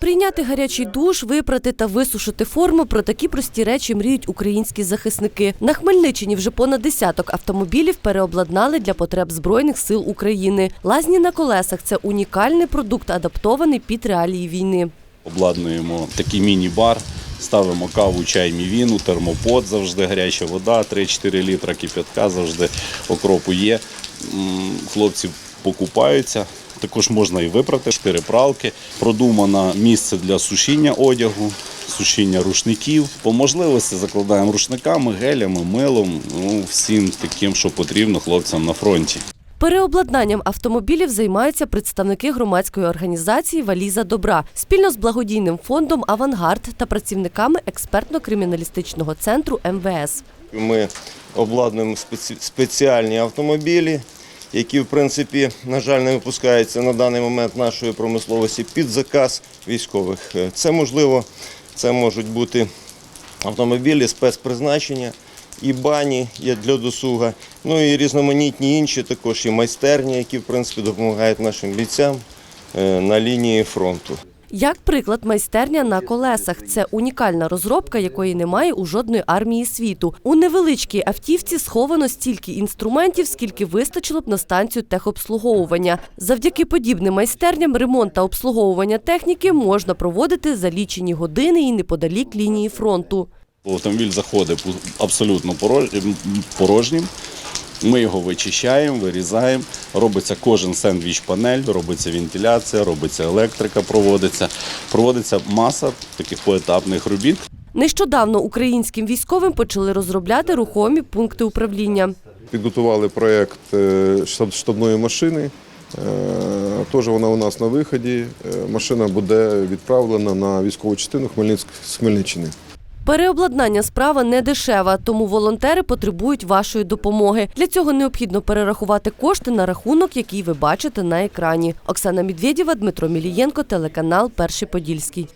Прийняти гарячий душ, випрати та висушити форму про такі прості речі мріють українські захисники. На Хмельниччині вже понад десяток автомобілів переобладнали для потреб збройних сил України. Лазні на колесах це унікальний продукт, адаптований під реалії війни. Обладнуємо такий міні-бар, ставимо каву, чай, мівіну, термопод, завжди гаряча вода, 3-4 літра кип'ятка, завжди окропу є. Хлопці покупаються. Також можна і випрати чотири пралки. Продумано місце для сушіння одягу, сушіння рушників. По можливості закладаємо рушниками, гелями, милом, ну, всім таким, що потрібно хлопцям на фронті. Переобладнанням автомобілів займаються представники громадської організації Валіза добра спільно з благодійним фондом Авангард та працівниками експертно-криміналістичного центру МВС. Ми обладнуємо спеці- спеціальні автомобілі, які, в принципі, на жаль, не випускаються на даний момент нашої промисловості під заказ військових. Е, Це можливо, це можуть бути автомобілі спецпризначення, і бані для досуга, ну і різноманітні інші також і майстерні, які в принципі допомагають нашим бійцям е, на лінії фронту. Як приклад, майстерня на колесах це унікальна розробка, якої немає у жодної армії світу. У невеличкій автівці сховано стільки інструментів, скільки вистачило б на станцію техобслуговування. Завдяки подібним майстерням ремонт та обслуговування техніки можна проводити за лічені години і неподалік лінії фронту. Автомобіль заходить абсолютно порож- порожнім. Ми його вичищаємо, вирізаємо. Робиться кожен сендвіч-панель, робиться вентиляція, робиться електрика, проводиться. Проводиться маса таких поетапних робіт. Нещодавно українським військовим почали розробляти рухомі пункти управління. Підготували проєкт е, штабної машини. Е, Теж вона у нас на виході. Е, Машина буде відправлена на військову частину Хмельницьк з Хмельниччини. Переобладнання справа не дешева, тому волонтери потребують вашої допомоги. Для цього необхідно перерахувати кошти на рахунок, який ви бачите на екрані. Оксана Медведєва, Дмитро Мілієнко, телеканал Перший Подільський.